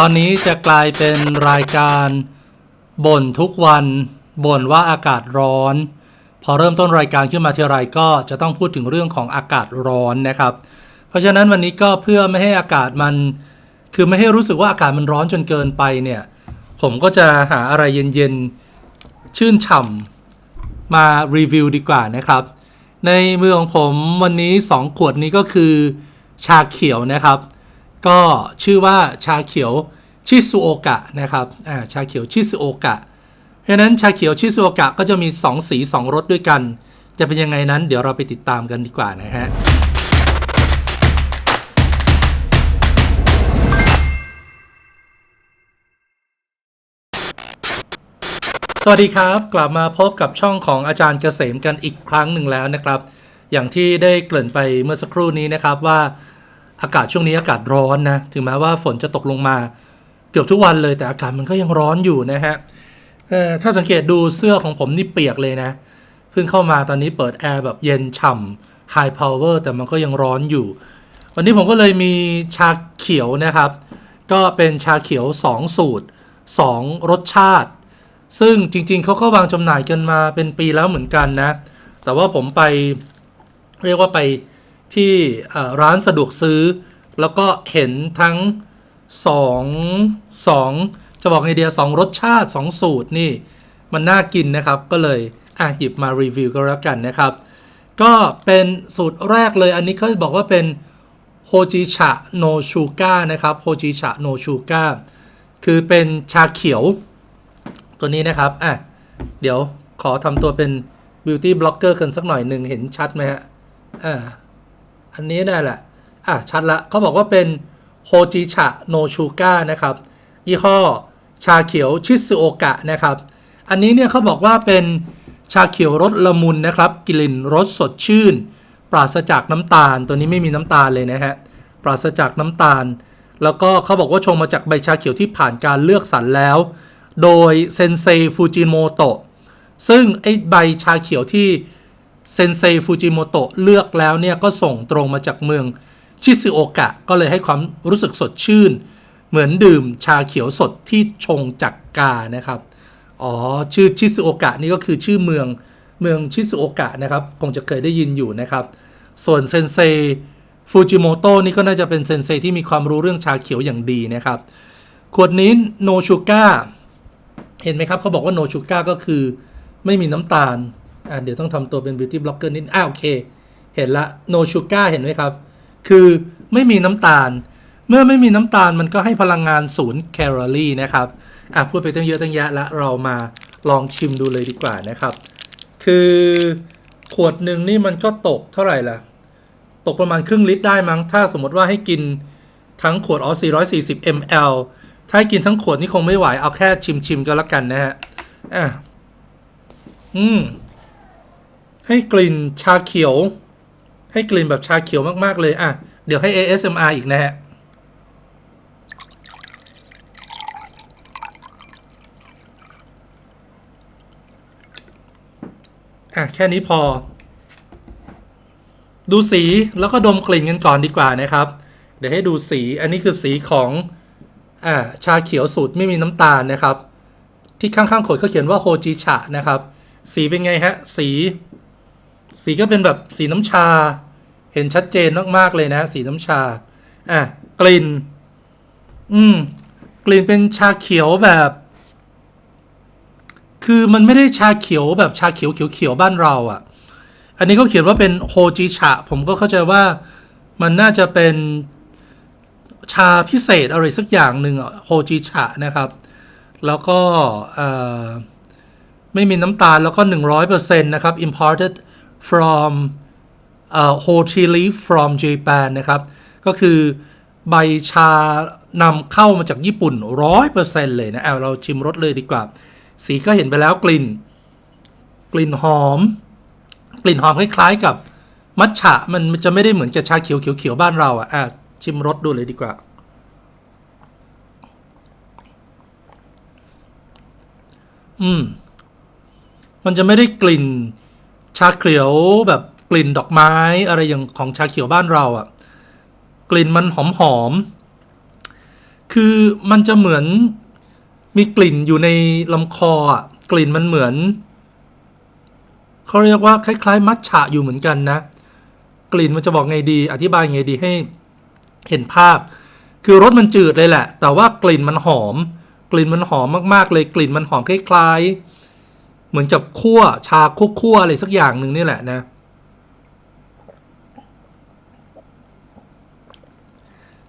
ตอนนี้จะกลายเป็นรายการบ่นทุกวันบ่นว่าอากาศร้อน พอเริ่มต้นรายการขึ้นมาทีไรก็จะต้องพูดถึงเรื่องของอากาศร้อนนะครับ เพราะฉะนั้นวันนี้ก็เพื่อไม่ให้อากาศมัน คือไม่ให้รู้สึกว่าอากาศมันร้อนจนเกินไปเนี่ย ผมก็จะหาอะไรเย็นๆชื่นฉ่ำมารีวิวดีกว่านะครับ ในมือของผมวันนี้ 2 ขวดนี้ก็คือชาเขียวนะครับ ก็ชื่อว่าชาเขียวชิซุโอกะนะครับอ่าชาเขียวชิซุโอกะ เพราะนั้นชาเขียวชิซุโอกะก็จะมี 2 สี 2รสด้วยกัน จะเป็นยังไงนั้นเดี๋ยวเราไปติดตามกันดีกว่านะฮะสวัสดีครับ กลับมาพบกับช่องของอาจารย์เกษมกันอีกครั้งหนึ่งแล้วนะครับ อย่างที่ได้เกริ่นไปเมื่อสักครู่นี้นะครับว่า อากาศช่วงนี้อากาศร้อนนะถึงแม้ว่าฝนจะตกลงมาเกือบทุกวันเลยแต่อากาศมันก็ยังร้อนอยู่นะฮะถ้าสังเกตดูเสื้อของผมนี่เปียกเลยนะ เพิ่งเข้ามาตอนนี้เปิดแอร์แบบเย็นฉ่ำ High Power แต่มันก็ยังร้อนอยู่ วันนี้ผมก็เลยมีชาเขียวนะครับ ก็เป็นชาเขียว 2 สูตร 2 รสชาติ ซึ่งจริงๆ เขาก็วางจำหน่ายกันมาเป็นปีแล้วเหมือนกันนะ แต่ว่าผมไปเรียกว่าไป ที่ร้านสะดวกซื้อ แล้วก็เห็นทั้งสองสองจะบอกไอเดียสองรสชาติสองสูตรนี่ มันน่ากินนะครับ ก็เลยอะหยิบมารีวิวก็แล้วกันนะครับ ก็เป็นสูตรแรกเลยอันนี้เขาบอกว่าเป็นโฮจิชะโนชูก้านะครับโฮจิชะโนชูก้าคือเป็นชาเขียว ตัวนี้นะครับอะเดี๋ยวขอทำตัวเป็น beauty blogger กันสักหน่อยหนึ่งเห็นชัดไหมฮะอ่า อันนี้ได้แหละ อะ ชัดละเขาบอกว่าเป็นโฮจิชะโนชูก้านะครับ ยี่ห้อชาเขียวชิซุโอกะนะครับ อันนี้เนี่ยเขาบอกว่าเป็นชาเขียวรสละมุนนะครับ กลิ่นรสสดชื่น ปราศจากน้ำตาล ตัวนี้ไม่มีน้ำตาลเลยนะฮะ ปราศจากน้ำตาล แล้วก็เขาบอกว่าชงมาจากใบชาเขียวที่ผ่านการเลือกสรรแล้ว โดยเซนเซฟูจิโมโตะ ซึ่งไอใบชาเขียวที่ เซนเซฟูจิโมโตะเลือกแล้วเนี่ยก็ส่งตรงมาจากเมืองชิซึโอกะก็เลยให้ความรู้สึกสดชื่น เหมือนดื่มชาเขียวสดที่ชงจากกานะครับ อ๋อ ชื่อชิซึโอกะนี่ก็คือชื่อเมืองเมืองชิซึโอกะนะครับ คงจะเคยได้ยินอยู่นะครับ ส่วนเซนเซฟูจิโมโตะนี่ก็น่าจะเป็นเซนเซที่มีความรู้เรื่องชาเขียวอย่างดีนะครับ ขวดนี้โนชูก้าเห็นไหมครับเขาบอกว่า no sugar ก็คือไม่มีน้ำตาล อ่าเดี๋ยวต้องทำตัวเป็น beauty blogger นิดอ่าโอเค เห็นละ no sugar เห็นไหมครับ คือไม่มีน้ำตาล เมื่อไม่มีน้ำตาลมันก็ให้พลังงานศูนย์แคลอรี่นะครับอะพูดไปตั้งเยอะตั้งแยะแล้วเรามาลองชิมดูเลยดีกว่านะครับ คือขวดหนึ่งนี่มันก็ตกเท่าไหร่ล่ะ ตกประมาณครึ่งลิตรได้มั้ง ถ้าสมมติว่าให้กินทั้งขวดอ๋อ440 ml ถ้าให้กินทั้งขวดนี่คงไม่ไหว เอาแค่ชิมชิมๆก็แล้วกันนะฮะ อะ อืม ให้กลิ่นชาเขียว ให้กลิ่นแบบชาเขียวมากๆเลย อะ เดี๋ยวให้ ASMR อีกนะฮะ อะ แค่นี้พอ ดูสีแล้วก็ดมกลิ่นกันก่อนดีกว่านะครับ เดี๋ยวให้ดูสี อันนี้คือสีของ อ่า ชาเขียวสูตรไม่มีน้ำตาลนะครับ ที่ข้างๆขวดเขาเขียนว่าโฮจิชะนะครับ สีเป็นไงฮะ สี สีก็เป็นแบบสีน้ำชา เห็นชัดเจนมากๆเลยนะ สีน้ำชา อะ กลิ่น อืม กลิ่นเป็นชาเขียวแบบ คือมันไม่ได้ชาเขียวแบบชาเขียวเขียวๆบ้านเราอะ่ะ อันนี้เขาเขียนว่าเป็นโฮจิชะ ผมก็เข้าใจว่ามันน่าจะเป็นชาพิเศษอะไรสักอย่างหนึ่งอะโฮจิชะนะครับ แล้วก็ไม่มีน้ำตาลแล้วก็ 100%นะครับ imported from เอ่อ whole tea leaf from Japan นะครับ ก็คือใบชานำเข้ามาจากญี่ปุ่น 100%เลยนะเอาเราชิมรสเลยดีกว่า สีก็เห็นไปแล้วกลิ่น กลิ่นหอม กลิ่นหอมคล้ายๆกับมัทฉะมันมันจะไม่ได้เหมือนกับชาเขียวเขียวๆบ้านเราอะอะชิมรสดูเลยดีกว่า อืม มันจะไม่ได้กลิ่น ชาเขียวแบบกลิ่นดอกไม้อะไรอย่างของชาเขียวบ้านเราอะ่ะ กลิ่นมันหอมหอม คือมันจะเหมือนมีกลิ่นอยู่ในลำคออะกลิ่นมันเหมือนเขาเรียกว่าคล้ายๆ มัทฉะอยู่เหมือนกันนะ กลิ่นมันจะบอกไงดี อธิบายไงดีให้เห็นภาพ คือรสมันจืดเลยแหละ แต่ว่ากลิ่นมันหอม กลิ่นมันหอมมากๆเลยกลิ่นมันหอมคล้ายๆ เหมือนกับคั่วชาคั่วๆอะไรสักอย่างหนึ่งนี่แหละนะ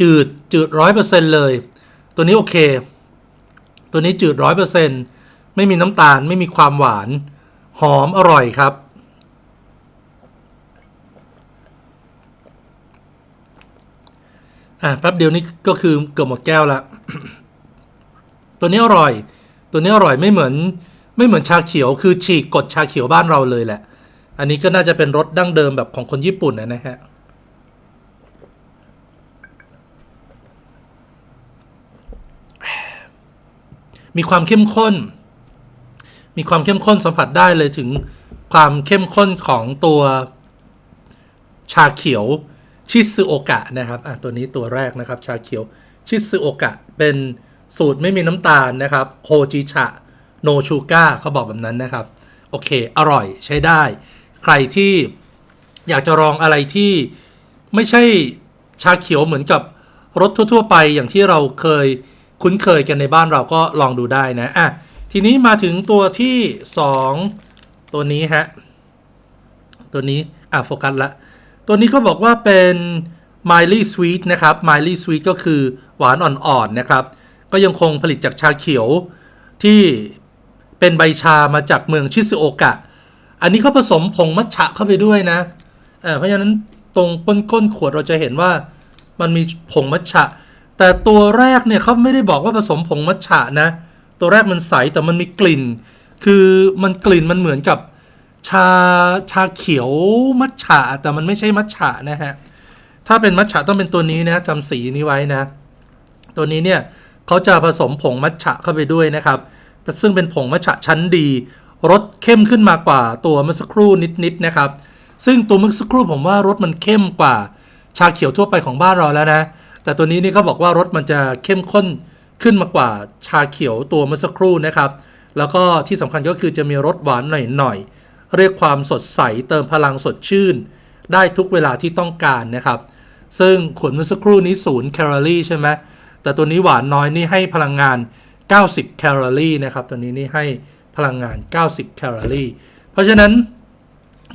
จืดจืดร้อยเปอร์เซ็นเลย ตัวนี้โอเค ตัวนี้จืดร้อยเปอร์เซ็นไม่มีน้ำตาลไม่มีความหวาน หอมอร่อยครับ อะแป๊บเดียวนี้ก็คือเกือบหมดแก้วละตัวนี้อร่อย ตัวนี้อร่อยไม่เหมือน ไม่เหมือนชาเขียวคือฉีกกดชาเขียวบ้านเราเลยแหละ อันนี้ก็น่าจะเป็นรสดั้งเดิมแบบของคนญี่ปุ่นนะนะฮะมีความเข้มข้น มีความเข้มข้นสัมผัสได้เลยถึงความเข้มข้นของตัวชาเขียวชิซึโอกะนะครับอะตัวนี้ตัวแรกนะครับ ชาเขียวชิซึโอกะเป็นสูตรไม่มีน้ำตาลนะครับโฮจิชะ โนชูก้าเขาบอกแบบนั้นนะครับ โอเค อร่อยใช้ได้ ใครที่อยากจะลองอะไรที่ไม่ใช่ชาเขียวเหมือนกับรสทั่ว ๆ ไปอย่างที่เราเคยคุ้นเคยกันในบ้านเราก็ลองดูได้นะอะทีนี้มาถึงตัวที่ 2 ตัวนี้ฮะ ตัวนี้ อะโฟกัสละ ตัวนี้ก็บอกว่าเป็น Miley Sweet นะครับ Miley Sweet ก็คือหวานอ่อนๆนะครับ ก็ยังคงผลิตจากชาเขียวที่ เป็นใบชามาจากเมืองชิซุโอกะ อันนี้เขาผสมผงมัทฉะเข้าไปด้วยนะเอ่อเพราะฉะนั้นตรงก้นก้นขวดเราจะเห็นว่ามันมีผงมัทฉะ แต่ตัวแรกเนี่ยเขาไม่ได้บอกว่าผสมผงมัทฉะนะ ตัวแรกมันใสแต่มันมีกลิ่น คือมันกลิ่นมันเหมือนกับชาชาเขียวมัทฉะแต่มันไม่ใช่มัทฉะนะฮะ ถ้าเป็นมัทฉะต้องเป็นตัวนี้นะจำสีนี้ไว้นะ ตัวนี้เนี่ยเขาจะผสมผงมัทฉะเข้าไปด้วยนะครับ ซึ่งเป็นผงมัทฉะชั้นดีรสเข้มขึ้นมากว่าตัวเมื่อสักครู่นิดๆนะครับ ซึ่งตัวเมื่อสักครู่ผมว่ารสมันเข้มกว่าชาเขียวทั่วไปของบ้านเราแล้วนะ แต่ตัวนี้นี่เขาบอกว่ารสมันจะเข้มข้นขึ้นมากว่าชาเขียวตัวเมื่อสักครู่นะครับ แล้วก็ที่สำคัญก็คือจะมีรสหวานหน่อยๆเรียกความสดใสเติมพลังสดชื่น ได้ทุกเวลาที่ต้องการนะครับ ซึ่งขวดเมื่อสักครู่นี้ศูนย์แคลอรี่ใช่ไหมแต่ตัวนี้หวานน้อยนี่ให้พลังงาน 90 แคลอรี่นะครับ ตัวนี้นี่ให้พลังงาน 90 แคลอรี่ เพราะฉะนั้น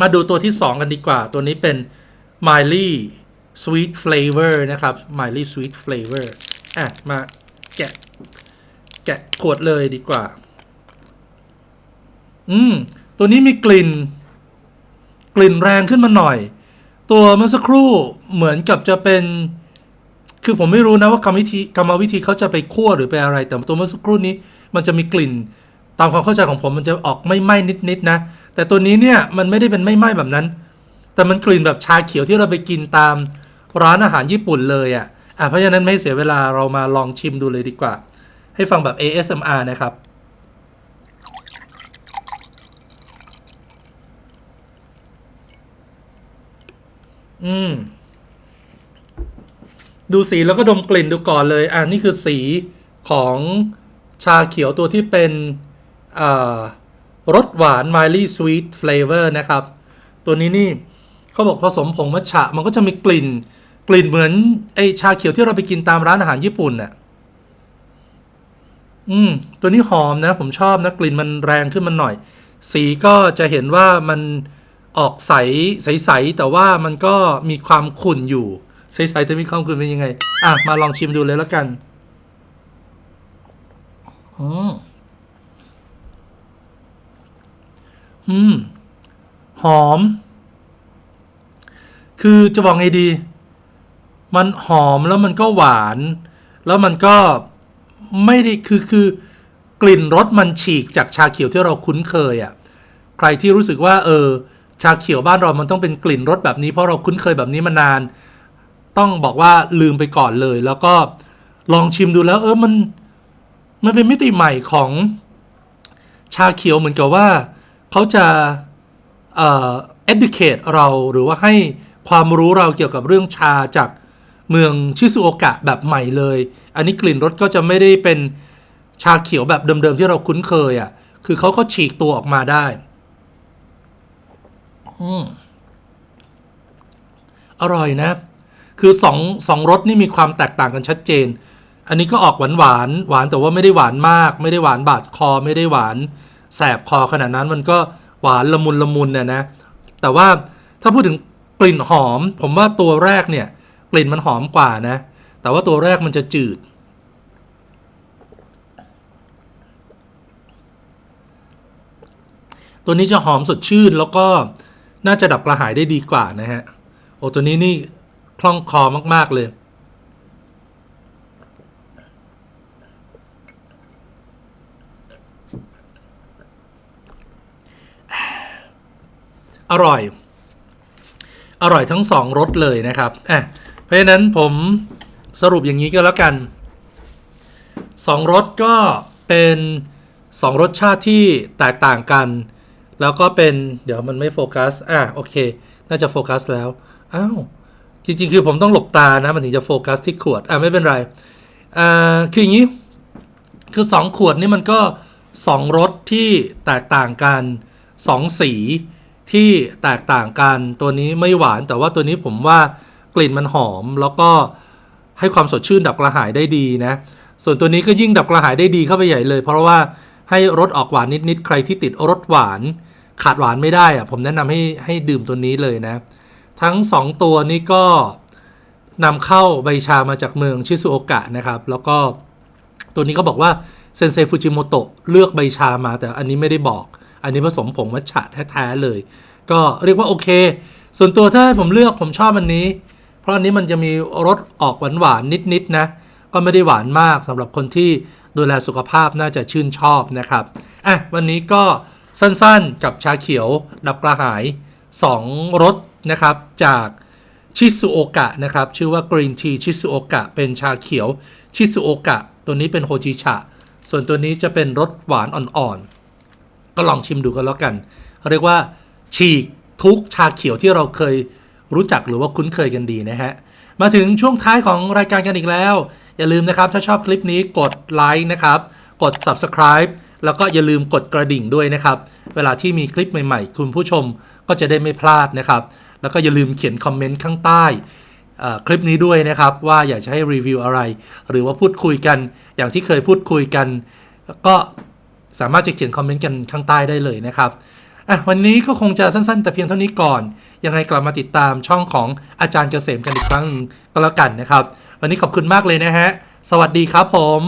มาดูตัวที่ 2 กันดีกว่า ตัวนี้เป็น Miley Sweet Flavor นะครับ Miley Sweet Flavor อะ มาแกะ แกะขวดเลยดีกว่า อืม ตัวนี้มีกลิ่น กลิ่นแรงขึ้นมาหน่อย ตัวเมื่อสักครู่เหมือนกับจะเป็น คือผมไม่รู้นะว่ากรรมวิธีกรรมวิธีเขาจะไปคั่วหรือไปอะไร แต่ตัวเมื่อสักครู่นี้มันจะมีกลิ่น ตามความเข้าใจของผมมันจะออกไม่ไหม้นิดๆนะ แต่ตัวนี้เนี่ยมันไม่ได้เป็นไม่ไหม้แบบนั้น แต่มันกลิ่นแบบชาเขียวที่เราไปกินตามร้านอาหารญี่ปุ่นเลยอะ่ะอะเพราะฉะนั้นไม่เสียเวลาเรามาลองชิมดูเลยดีกว่า ให้ฟังแบบ ASMR นะครับอืม ดูสีแล้วก็ดมกลิ่นดูก่อนเลยอ่านี่คือสีของชาเขียวตัวที่เป็นรสหวาน Miley Sweet Flavor นะครับ ตัวนี้นี่เขาบอกผสมผงมัทฉะมันก็จะมีกลิ่น กลิ่นเหมือนไอชาเขียวที่เราไปกินตามร้านอาหารญี่ปุ่นน่ะอืมตัวนี้หอมนะ ผมชอบนะ กลิ่นมันแรงขึ้นมันหน่อย สีก็จะเห็นว่ามันออกใสใส ๆ แต่ว่ามันก็มีความขุ่นอยู่ ใสๆแต่มีความขุ่นเป็นยังไง อะ มาลองชิมดูเลยแล้วกัน อืม อืม หอม คือจะบอกไงดี มันหอมแล้วมันก็หวาน แล้วมันก็ไม่ได้คือคือกลิ่นรสมันฉีกจากชาเขียวที่เราคุ้นเคยอะ่ะ ใครที่รู้สึกว่า เออ ชาเขียวบ้านเรามันต้องเป็นกลิ่นรสแบบนี้เพราะเราคุ้นเคยแบบนี้มานาน ต้องบอกว่าลืมไปก่อนเลย แล้วก็ลองชิมดูแล้ว เออมัน มันเป็นมิติใหม่ของชาเขียวเหมือนกับว่าเขาจะเอ่อ educate เราหรือว่าให้ความรู้เราเกี่ยวกับเรื่องชาจากเมืองชิซุโอกะแบบใหม่เลย อันนี้กลิ่นรสก็จะไม่ได้เป็นชาเขียวแบบเดิมๆที่เราคุ้นเคยอะ่ะ คือเขาก็ฉีกตัวออกมาได้อืมอร่อยนะ คือสองสองรสนี่มีความแตกต่างกันชัดเจน อันนี้ก็ออกหวานหวานหวานแต่ว่าไม่ได้หวานมาก ไม่ได้หวานบาดคอ ไม่ได้หวานแสบคอขนาดนั้นมันก็หวานละมุนละมุนเนี่ยนะ แต่ว่าถ้าพูดถึงกลิ่นหอม ผมว่าตัวแรกเนี่ย กลิ่นมันหอมกว่านะ แต่ว่าตัวแรกมันจะจืด ตัวนี้จะหอมสดชื่นแล้วก็น่าจะดับกระหายได้ดีกว่านะฮะ โอ้ตัวนี้นี่ คล่องคอมาก ๆ เลย อร่อย อร่อยทั้งสองรสเลยนะครับอะเพราะฉะนั้นผมสรุปอย่างนี้ก็แล้วกันสองรสก็เป็นสองรสชาติที่แตกต่างกัน แล้วก็เป็นเดี๋ยวมันไม่โฟกัส อะ โอเค น่าจะโฟกัสแล้ว อ้าว จริงๆ คือผมต้องหลบตานะมันถึงจะโฟกัสที่ขวด อะไม่เป็นไร อ่าคืออย่างนี้ คือ 2 ขวดนี่มันก็ 2รสที่แตกต่างกัน 2 สีที่แตกต่างกัน ตัวนี้ไม่หวานแต่ว่าตัวนี้ผมว่ากลิ่นมันหอมแล้วก็ให้ความสดชื่นดับกระหายได้ดีนะ ส่วนตัวนี้ก็ยิ่งดับกระหายได้ดีเข้าไปใหญ่เลย เพราะว่าให้รสออกหวานนิดๆใครที่ติดรสหวาน ขาดหวานไม่ได้อะผมแนะนำให้ให้ดื่มตัวนี้เลยนะ ทั้ง 2 ตัวนี้ก็นำเข้าใบชามาจากเมืองชิซุโอกะนะครับ แล้วก็ตัวนี้เขาบอกว่าเซนเซฟูจิโมโตะเลือกใบชามา แต่อันนี้ไม่ได้บอก อันนี้ผสมผงมัทฉะแท้ๆเลย ก็เรียกว่าโอเค ส่วนตัวถ้าให้ผมเลือกผมชอบอันนี้ เพราะอันนี้มันจะมีรสออกหวานๆนิดๆนะ ก็ไม่ได้หวานมากสำหรับคนที่ดูแลสุขภาพน่าจะชื่นชอบนะครับอะวันนี้ก็สั้นๆกับชาเขียวดับกระหาย 2รส นะครับ จากชิซุโอกะนะครับ ชื่อว่า Green Tea ชิซุโอกะเป็นชาเขียวชิซุโอกะ ตัวนี้เป็นโฮจิชะ ส่วนตัวนี้จะเป็นรสหวานอ่อนๆ ก็ลองชิมดูกันแล้วกัน เรียกว่าฉีกทุกชาเขียวที่เราเคยรู้จักหรือว่าคุ้นเคยกันดีนะฮะ มาถึงช่วงท้ายของรายการกันอีกแล้ว อย่าลืมนะครับ ถ้าชอบคลิปนี้กดไลค์นะครับ กด Subscribe แล้วก็อย่าลืมกดกระดิ่งด้วยนะครับ เวลาที่มีคลิปใหม่ ๆ คุณผู้ชมก็จะได้ไม่พลาดนะครับ แล้วก็อย่าลืมเขียนคอมเมนต์ข้างใต้คลิปนี้ด้วยนะครับว่าอยากจะให้รีวิวอะไร หรือว่าพูดคุยกันอย่างที่เคยพูดคุยกัน ก็สามารถจะเขียนคอมเมนต์กันข้างใต้ได้เลยนะครับอะวันนี้ก็คงจะสั้นๆ แต่เพียงเท่านี้ก่อน ยังไงกลับมาติดตามช่องของอาจารย์เกษมกันอีกครั้งหนึ่งก็แล้วกันนะครับ วันนี้ขอบคุณมากเลยนะฮะ สวัสดีครับผม